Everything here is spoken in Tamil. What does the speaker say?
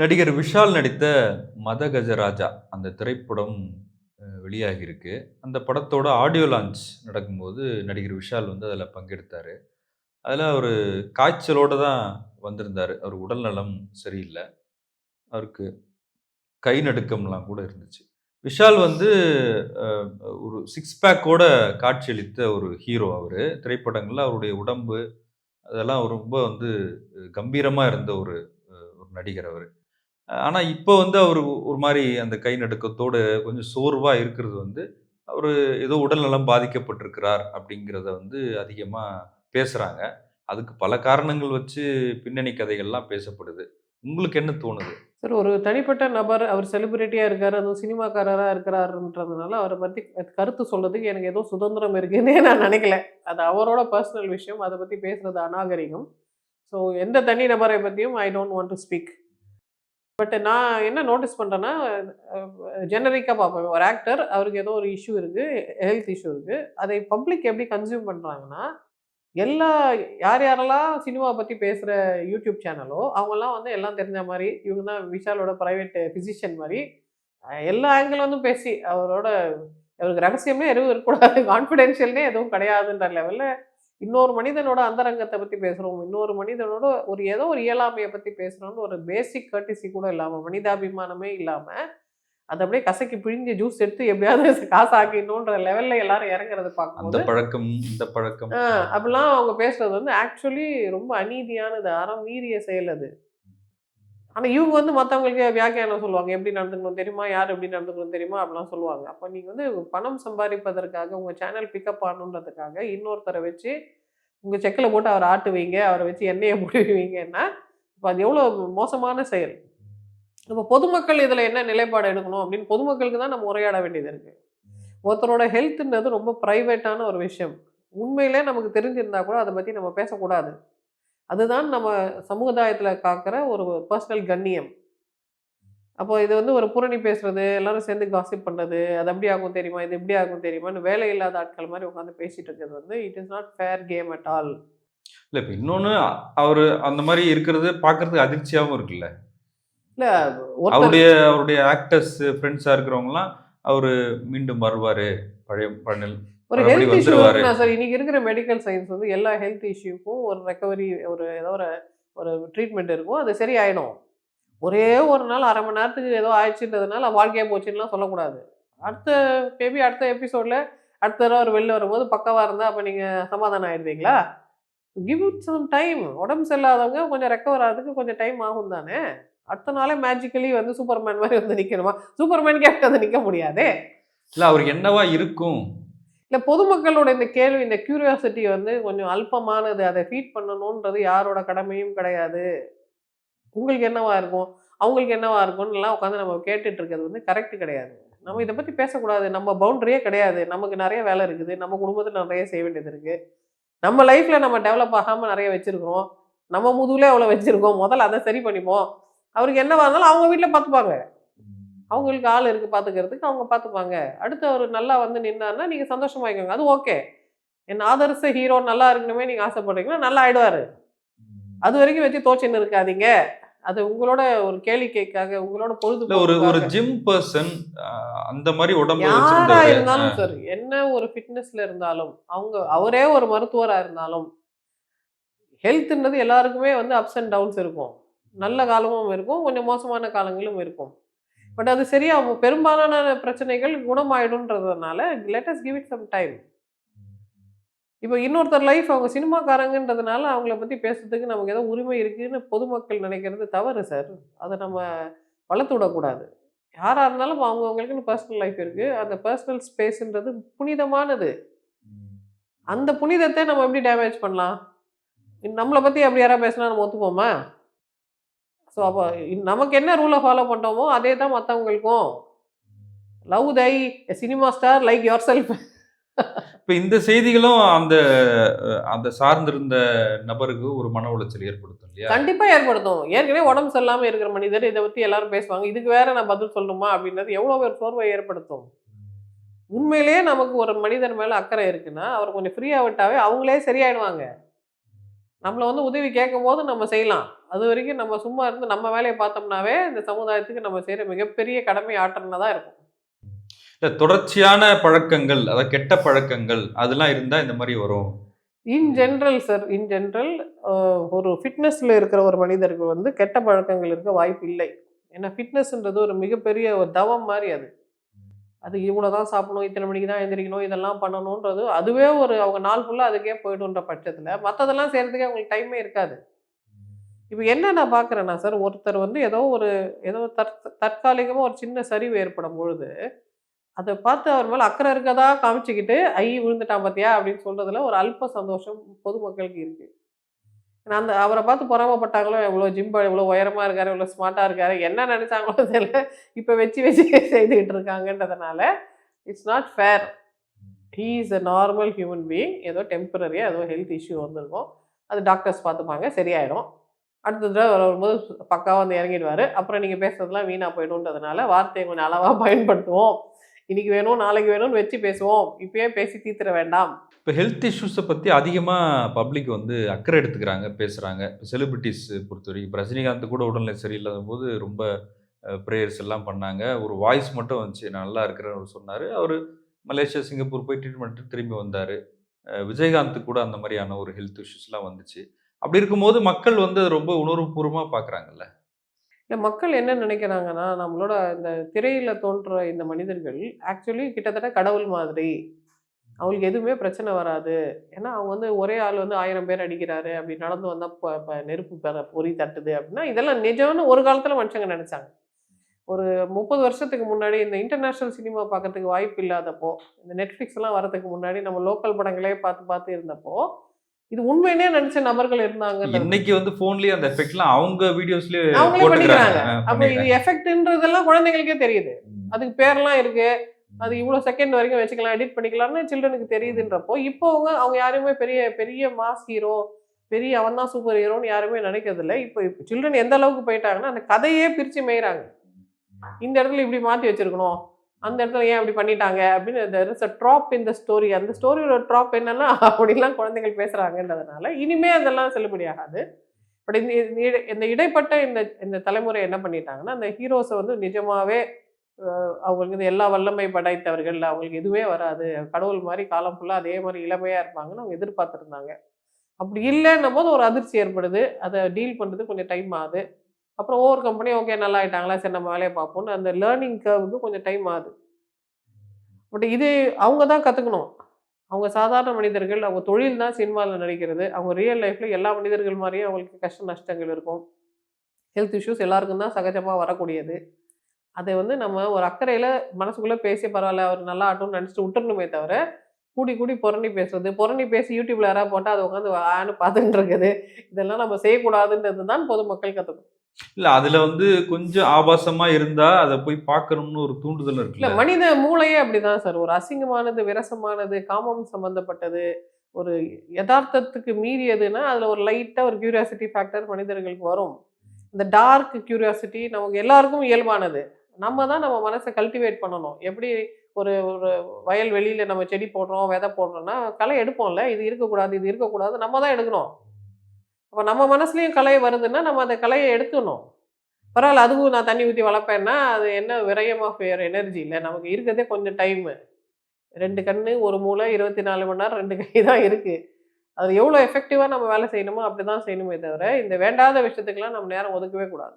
நடிகர் விஷால் நடித்த மத கஜராஜா அந்த திரைப்படம் வெளியாகியிருக்கு. அந்த படத்தோட ஆடியோ லான்ச் நடக்கும்போது நடிகர் விஷால் வந்து அதில் பங்கெடுத்தார். அதில் அவர் காய்ச்சலோடு தான் வந்திருந்தார். அவர் உடல்நலம் சரியில்லை. அவருக்கு கை நடுக்கம்லாம் கூட இருந்துச்சு. விஷால் வந்து ஒரு சிக்ஸ் பேக்கோட காட்சியளித்த ஒரு ஹீரோ அவர். திரைப்படங்களில் அவருடைய உடம்பு அதெல்லாம் ரொம்ப வந்து கம்பீரமாக இருந்த ஒரு ஒரு நடிகர் அவர். ஆனால் இப்போ வந்து அவர் ஒரு மாதிரி அந்த கை நடுக்கத்தோடு கொஞ்சம் சோர்வாக இருக்கிறது வந்து அவர் ஏதோ உடல்நலம் பாதிக்கப்பட்டிருக்கிறார் அப்படிங்கிறத வந்து அதிகமாக பேசுகிறாங்க அதுக்கு பல காரணங்கள் வச்சு பின்னணி கதைகள்லாம் பேசப்படுது. உங்களுக்கு என்ன தோணுது? சார் ஒரு தனிப்பட்ட நபர் அவர் செலிபிரிட்டியாக இருக்கார் அதுவும் சினிமாக்காரராக இருக்கிறாருன்றதுனால அவரை பற்றி கருத்து சொல்கிறதுக்கு எனக்கு ஏதோ சுதந்திரம் இருக்குன்னே நான் நினைக்கல. அது அவரோட பர்சனல் விஷயம் அதை பற்றி பேசுகிறது அநாகரிகம். ஸோ எந்த தனி நபரை பற்றியும் I don't want to speak but நான் என்ன நோட்டீஸ் பண்ணுறேன்னா ஜெனரிக்காக பார்ப்பேன் ஒரு ஆக்டர் அவருக்கு ஏதோ ஒரு இஷ்யூ இருக்குது ஹெல்த் இஷ்யூ இருக்குது அதை பப்ளிக் எப்படி கன்சியூம் பண்ணுறாங்கன்னா எல்லா யார் யாரெல்லாம் சினிமா பற்றி பேசுகிற யூடியூப் சேனலோ அவங்கெல்லாம் வந்து எல்லாம் தெரிஞ்ச மாதிரி இவங்க தான் விஷாலோட ப்ரைவேட் ஃபிசிஷியன் மாதிரி எல்லா ஆங்கிள் வந்து பேசி அவரோட அவருக்கு ரகசியமே எதுவும் இருக்கக்கூடாது. கான்ஃபிடென்ஷியல்னே எதுவும் கிடையாதுன்ற லெவலில் இன்னொரு மனிதனோட அந்தரங்கத்தை பற்றி பேசுகிறோம் இன்னொரு மனிதனோட ஒரு ஏதோ ஒரு இயலாமையை பற்றி பேசுகிறோம்னு ஒரு பேசிக் கர்டிசி கூட இல்லாமல் மனிதாபிமானமே இல்லாமல் அதை அப்படியே கசக்கி பிழிஞ்சு ஜூஸ் எடுத்து எப்படியாவது காசு ஆக்கிடணுன்ற லெவலில் எல்லாரும் இறங்குறது அந்த பார்க்கும்போது பழக்கம் இந்த பழக்கம். அப்படிலாம் அவங்க பேசுறது வந்து ஆக்சுவலி ரொம்ப அநீதியானது அறம் மீறிய செயல் அது. ஆனால் இவங்க வந்து மற்றவங்களுக்கு வியாக்கியானம் சொல்லுவாங்க. எப்படி நடந்துக்கணும் தெரியுமா? யார் எப்படி நடந்துக்கணும் தெரியுமா? அப்படிலாம் சொல்லுவாங்க. அப்போ நீங்கள் வந்து பணம் சம்பாதிப்பதற்காக உங்கள் சேனல் பிக்கப் ஆகணுன்றதுக்காக இன்னொருத்தரை வச்சு உங்கள் செக்கில் போட்டு அவரை ஆட்டுவீங்க அவரை வச்சு எண்ணெயை முடிவீங்கன்னா இப்போ அது எவ்வளோ மோசமான செயல். இப்போ பொதுமக்கள் இதில் என்ன நிலைப்பாடு எடுக்கணும் அப்படின்னு பொதுமக்களுக்கு தான் நம்ம உரையாட வேண்டியது இருக்குது ஒருத்தரோட ஹெல்த்துன்றது ரொம்ப ப்ரைவேட்டான ஒரு விஷயம். உண்மையிலே நமக்கு தெரிஞ்சிருந்தா கூட அதை பற்றி நம்ம பேசக்கூடாது. அதுதான் நம்ம சமுதாயத்தில் காக்கிற ஒரு பர்சனல் கண்ணியம். அப்போ இது வந்து ஒரு புரணி பேசுறது எல்லாரும் சேர்ந்து காசிப் பண்ணுறது அது அப்படி ஆகும் தெரியுமா இது இப்படி ஆகும் தெரியுமான்னு வேலை இல்லாத ஆட்கள் மாதிரி உட்காந்து பேசிட்டு இருக்கிறது வந்து it is not fair game at all இல்லை இப்போ இன்னொன்று அவர் அந்த மாதிரி இருக்கிறது பார்க்கறதுக்கு அதிர்ச்சியாகவும் இருக்குல்ல. இல்லை அவருடைய அவருடைய ஆக்டர்ஸ் ஃப்ரெண்ட்ஸாக இருக்கிறவங்கலாம் அவர் மீண்டும் வருவார் பழைய பழனில். ஒரு ஹெல்த் இஷ்யூ சார் இன்னைக்கு இருக்கிற மெடிக்கல் சயின்ஸ் வந்து எல்லா ஹெல்த் இஷ்யூக்கும் ஒரு ரெக்கவரி ஒரு ஏதோ ஒரு ஒரு ட்ரீட்மெண்ட் இருக்கும். அது சரியாயிடும். ஒரே ஒரு நாள் அரை மணி நேரத்துக்கு ஏதோ ஆயிடுச்சுன்றதுனால வாழ்க்கையே போச்சுன்னுலாம் சொல்லக்கூடாது. அடுத்த மேபி அடுத்த எபிசோடில் அடுத்த தடவை அவர் வெளில வரும்போது பக்கவாக இருந்தால் அப்போ நீங்கள் சமாதானம் ஆயிடுவீங்களா? கிவ் இட் சம் டைம் உடம்பு சரியில்லாதவங்க கொஞ்சம் ரெக்கவர் ஆகிறதுக்கு கொஞ்சம் டைம் ஆகும் தானே? அடுத்த நாளே மேஜிக்கலி வந்து சூப்பர்மேன் மாதிரி வந்து நிற்கணுமா சூப்பர்மேன் கேட்டு வந்து நிற்க முடியாதே? இல்லை அவருக்கு என்னவா இருக்கும்? இல்லை பொதுமக்களோட இந்த கேள்வி இந்த கியூரியாசிட்டி வந்து கொஞ்சம் அல்பமானது. அதை ஃபீட் பண்ணணுன்றது யாரோட கடமையும் கிடையாது. உங்களுக்கு என்னவா இருக்கும்? அவங்களுக்கு என்னவா இருக்கும்னு எல்லாம் உட்காந்து நம்ம கேட்டுட்டு இருக்கிறது வந்து கரெக்ட் கிடையாது. நம்ம இதை பற்றி பேசக்கூடாது. நம்ம பவுண்டரியே கிடையாது. நமக்கு நிறைய வேலை இருக்குது. நம்ம குடும்பத்தில் நிறைய செய்ய வேண்டியது இருக்குது நம்ம லைஃப்பில் நம்ம டெவலப் ஆகாமல் நிறைய வச்சுருக்கிறோம். நம்ம முதுகில் அவ்வளோ வச்சுருக்கோம்? முதல்ல அதை சரி பண்ணிப்போம். அவருக்கு என்னவா இருந்தாலும் அவங்க வீட்டில் பார்த்துப்பாங்க. அவங்களுக்கு ஆள் இருக்கு பார்த்துக்கிறதுக்கு அவங்க பார்த்துப்பாங்க அடுத்து அவர் நல்லா வந்து நின்னாருன்னா நீங்கள் சந்தோஷமாயிக்கோங்க அது ஓகே. என் ஆதர்ச ஹீரோ நல்லா இருக்கணுமே நீங்கள் ஆசைப்படுறீங்கன்னா நல்லா ஆயிடுவாரு. அது வரைக்கும் வச்சு தோச்சின்னு இருக்காதீங்க. அது உங்களோட ஒரு கேளிக்கைக்காக உங்களோட இல்ல ஒரு ஒரு ஜிம் பர்சன் அந்த மாதிரி உடம்பு யாரா இருந்தாலும் சார் என்ன ஒரு ஃபிட்னஸ்ல இருந்தாலும் அவங்க அவரே ஒரு மருத்துவரா இருந்தாலும் ஹெல்த்ன்றது எல்லாருக்குமே வந்து அப்ஸ் அண்ட் டவுன்ஸ் இருக்கும். நல்ல காலமும் இருக்கும் கொஞ்சம் மோசமான காலங்களும் இருக்கும். பட் அது சரியா பெரும்பாலான பிரச்சனைகள் குணமாயிடும்ன்றதுனால let's give it some time இப்போ இன்னொருத்தர் லைஃப் அவங்க சினிமாக்காரங்கன்றதுனால அவங்கள பற்றி பேசுறதுக்கு நமக்கு ஏதோ உரிமை இருக்குன்னு பொதுமக்கள் நினைக்கிறது தவறு சார் அதை நம்ம வளர்த்து விடக்கூடாது. யாராக இருந்தாலும் அவங்கவுங்களுக்குன்னு பர்சனல் லைஃப் இருக்குது அந்த பர்சனல் ஸ்பேஸ்ன்றது புனிதமானது. அந்த புனிதத்தை நம்ம எப்படி டேமேஜ் பண்ணலாம்? நம்மளை பற்றி அப்படி யாராவது பேசினா நம்ம ஒத்துப்போமா? ஸோ அப்போ நமக்கு என்ன ரூலை ஃபாலோ பண்ணுறோமோ அதே தான் மற்றவங்களுக்கும் love thy cinema star like yourself இப்ப இந்த செய்திகளும் அந்த அந்த சார்ந்திருந்த நபருக்கு ஒரு மன உளைச்சல் ஏற்படுத்தும் இல்லையா? கண்டிப்பா ஏற்படுத்தும். ஏற்கனவே உடம்பு சரியில்லாம இருக்கிற மனிதர் இதை பத்தி எல்லாரும் பேசுவாங்க. இதுக்கு வேற நான் பதில் சொல்லணுமா அப்படின்றது எவ்வளவு பேர் சோர்வை ஏற்படுத்தும். உண்மையிலேயே நமக்கு ஒரு மனிதர் மேல அக்கறை இருக்குன்னா அவர் கொஞ்சம் ஃப்ரீயா விட்டாவே அவங்களே சரியாயிடுவாங்க. நம்மளை வந்து உதவி கேட்கும் போது நம்ம செய்யலாம். அது வரைக்கும் நம்ம சும்மா இருந்து நம்ம வேலையை பார்த்தோம்னாவே இந்த சமுதாயத்துக்கு நம்ம செய்கிற மிகப்பெரிய கடமை ஆற்றல்னா தான் இருக்கும். இல்ல தொடர்ச்சியான பழக்கங்கள் அதாவது கெட்ட பழக்கங்கள் அதெல்லாம் இருந்தா இந்த மாதிரி வரும். In general sir in general ஒரு ஃபிட்னஸில் இருக்கிற ஒரு மனிதருக்கு வந்து கெட்ட பழக்கங்கள் இருக்க வாய்ப்பு இல்லை. ஏன்னா ஃபிட்னஸ்ன்றது ஒரு மிகப்பெரிய ஒரு தவம் மாதிரி அது. அது இவ்வளோ தான் சாப்பிடணும் இத்தனை மணிக்கு தான் எந்திரிக்கணும் இதெல்லாம் பண்ணணுன்றது அதுவே ஒரு அவங்க நாள் ஃபுல்லாக அதுக்கே போய்டுன்ற பட்சத்தில். மற்றதெல்லாம் செய்கிறதுக்கே அவங்களுக்கு டைமே இருக்காது. இப்போ என்ன நான் பார்க்குறேன்னா சார் ஒருத்தர் வந்து ஏதோ ஒரு ஏதோ தற் தற்காலிகமாக ஒரு சின்ன சரிவு ஏற்படும் பொழுது அதை பார்த்து அவர் மேலே அக்கறை இருக்கதா காமிச்சிக்கிட்டு ஐ விழுந்துட்டான் பார்த்தியா அப்படின்னு சொல்கிறதுல ஒரு அல்ப சந்தோஷம் பொதுமக்களுக்கு இருக்குது ஏன்னா அந்த அவரை பார்த்து பொறாமப்பட்டாங்களோ இவ்வளோ ஜிம்பா இவ்வளோ உயரமாக இருக்காரு இவ்வளோ ஸ்மார்ட்டாக இருக்காரு என்ன நினச்சாங்களோ தெரியல இப்போ வச்சு வச்சு செய்துக்கிட்டு இருக்காங்கன்றதுனால it's not fair he is a normal human being ஏதோ டெம்பரரியாக ஏதோ ஹெல்த் இஷ்யூ வந்திருக்கும். அது டாக்டர்ஸ் பார்த்துப்பாங்க சரியாயிடும் அடுத்த தடவை வரும்போது பக்காவாக வந்து இறங்கிடுவார். அப்புறம் நீங்கள் பேசுறதுலாம் வீணாக போயிடும்ன்றதுனால வார்த்தையை கொஞ்சம் அளவாக பயன்படுத்துவோம். இன்னைக்கு வேணும் நாளைக்கு வேணும்னு வச்சு பேசுவோம். இப்போயே பேசி தீர்த்திட வேண்டாம். இப்போ ஹெல்த் இஷ்யூஸை பற்றி அதிகமாக பப்ளிக் வந்து அக்கறை எடுத்துக்கிறாங்க பேசுகிறாங்க இப்போ செலிபிரிட்டிஸ் பொறுத்த வரைக்கும் இப்போ ரஜினிகாந்த் கூட உடல்நிலை சரியில்லாத போது ரொம்ப ப்ரேயர்ஸ் எல்லாம் பண்ணாங்க. ஒரு வாய்ஸ் மட்டும் வந்துச்சு நான் நல்லா இருக்கிறேன்னு சொன்னார். அவர் மலேசியா சிங்கப்பூர் போய் ட்ரீட்மெண்ட் திரும்பி வந்தார். விஜயகாந்த் கூட அந்த மாதிரியான ஒரு ஹெல்த் இஷ்யூஸ்லாம் வந்துச்சு. அப்படி இருக்கும்போது மக்கள் வந்து ரொம்ப உணர்வுபூர்வமாக பார்க்குறாங்கல்ல. இல்லை மக்கள் என்ன நினைக்கிறாங்கன்னா நம்மளோட இந்த திரையில தோன்ற இந்த மனிதர்கள் ஆக்சுவலி கிட்டத்தட்ட கடவுள் மாதிரி. அவங்களுக்கு எதுவுமே பிரச்சனை வராது. ஏன்னா அவங்க வந்து ஒரே ஆள் வந்து ஆயிரம் பேர் அடிக்கிறாரு அப்படி நடந்து வந்தால் இப்போ நெருப்பு பொறி தட்டுது அப்படின்னா இதெல்லாம் நிஜம்னு ஒரு காலத்தில் மனுஷங்க நினச்சாங்க. ஒரு முப்பது வருஷத்துக்கு முன்னாடி இந்த இன்டர்நேஷ்னல் சினிமா பார்க்கறதுக்கு வாய்ப்பு இல்லாதப்போ இந்த நெட்ஃப்ளிக்ஸ் எல்லாம் வரதுக்கு முன்னாடி நம்ம லோக்கல் படங்களே பார்த்து பார்த்து இருந்தப்போ இது உண்மையிலே நினைச்ச நபர்கள் இருந்தாங்க. இன்னைக்கு வந்து ஃபோன்லேயே அந்த எஃபெக்ட்லாம் அவங்க வீடியோஸ்லேயே பண்ணிக்கிறாங்க. அப்போ இது எஃபெக்ட்ன்றதெல்லாம் குழந்தைங்களுக்கே தெரியுது. அதுக்கு பேர்லாம் இருக்கு. அது இவ்வளோ செகண்ட் வரைக்கும் வச்சுக்கலாம் எடிட் பண்ணிக்கலாம்னு சில்ட்ரனுக்கு தெரியுதுன்றப்போ இப்போ அவங்க அவங்க யாருமே பெரிய பெரிய மாஸ் ஹீரோ பெரிய அவன் தான் சூப்பர் ஹீரோன்னு யாருமே நினைக்கிறது இல்லை இப்போ இப்போ சில்ட்ரன் எந்த அளவுக்கு போயிட்டாங்கன்னா அந்த கதையே பிரித்து மேய்றாங்க. இந்த இடத்துல இப்படி மாற்றி வச்சிருக்கணும். அந்த இடத்துல ஏன் அப்படி பண்ணிட்டாங்க அப்படின்னு தெர் இஸ் அ ட்ராப் இந்த ஸ்டோரி அந்த ஸ்டோரியோட ட்ராப் என்னன்னா அப்படிலாம் குழந்தைகள் பேசுகிறாங்கன்றதுனால இனிமே அதெல்லாம் செல்லுபடியாகாது பட் இந்த இந்த இடைப்பட்ட இந்த இந்த தலைமுறை என்ன பண்ணிட்டாங்கன்னா அந்த ஹீரோஸை வந்து நிஜமாவே அவங்களுக்கு இந்த எல்லா வல்லமை படைத்தவர்கள் அவங்களுக்கு எதுவுமே வராது. கடவுள் மாதிரி காலம் ஃபுல்லாக அதே மாதிரி இளமையாக இருப்பாங்கன்னு அவங்க எதிர்பார்த்துருந்தாங்க. அப்படி இல்லைன்னும் போது ஒரு அதிர்ச்சி ஏற்படுது. அதை டீல் பண்ணுறது கொஞ்சம் டைம் ஆகுது. அப்புறம் ஒவ்வொரு கம்பெனி ஓகே நல்லா ஆகிட்டாங்களா சரி நம்ம வேலையை பார்ப்போம்னு அந்த லேர்னிங் கர்வுக்கு கொஞ்சம் டைம் ஆகுது. பட் இது அவங்க தான் கற்றுக்கணும் அவங்க சாதாரண மனிதர்கள் அவங்க தொழில் தான் சினிமாவில் நடிக்கிறது. அவங்க ரியல் லைஃப்பில் எல்லா மனிதர்கள் மாதிரியும் அவங்களுக்கு கஷ்ட நஷ்டங்கள் இருக்கும். ஹெல்த் இஷ்யூஸ் எல்லாருக்கும் தான் சகஜமாக வரக்கூடியது. அதை வந்து நம்ம ஒரு அக்கறையில் மனசுக்குள்ளே பேசி பரவாயில்ல அவர் நல்லா ஆட்டும்னு நினச்சிட்டு விட்டுறணுமே தவிர கூடி கூடி புரணி பேசுறது புரணி பேசி யூடியூப்ல யாராவது போட்டால் அதை உட்காந்து ஆன்னு பார்த்துட்டு இருக்குது. இதெல்லாம் நம்ம செய்யக்கூடாதுன்றது தான் பொதுமக்கள் கற்றுக்கணும் இல்ல அதுல வந்து கொஞ்சம் ஆபாசமா இருந்தா அதை போய் பார்க்கணும்னு ஒரு தூண்டுதல் இல்ல இருக்குல்ல மனித மூளையே அப்படிதான் சார். ஒரு அசிங்கமானது விரசமானது காமம் சம்பந்தப்பட்டது ஒரு யதார்த்தத்துக்கு மீறியதுன்னா அதுல ஒரு லைட்டா ஒரு கியூரியாசிட்டி ஃபேக்டர் மனிதர்களுக்கு வரும். இந்த டார்க் கியூரியாசிட்டி நமக்கு எல்லாருக்கும் இயல்பானது. நம்ம தான் நம்ம மனசை கல்டிவேட் பண்ணணும். எப்படி ஒரு ஒரு வயல் வெளியில நம்ம செடி போடுறோம் விதை போடுறோம்னா களை எடுப்போம்ல இது இருக்கக்கூடாது இது இருக்கக்கூடாது நம்ம தான் எடுக்கணும். அப்போ நம்ம மனசுலையும் கலை வருதுன்னா நம்ம அந்த கலையை எடுத்துடணும். பரவாயில்ல அதுவும் நான் தண்ணி ஊற்றி வளர்ப்பேன்னா அது என்ன விரயம் ஆஃப் எனர்ஜி இல்லை. நமக்கு இருக்கிறதே கொஞ்சம் டைமு ரெண்டு கண் ஒரு மூளை இருபத்தி நாலு மணி நேரம் ரெண்டு கை தான் இருக்குது அது எவ்வளோ எஃபெக்டிவாக நம்ம வேலை செய்யணுமோ அப்படி தான் செய்யணுமே தவிர இந்த வேண்டாத விஷயத்துக்கெல்லாம் நம்ம நேரம் ஒதுக்கவே கூடாது.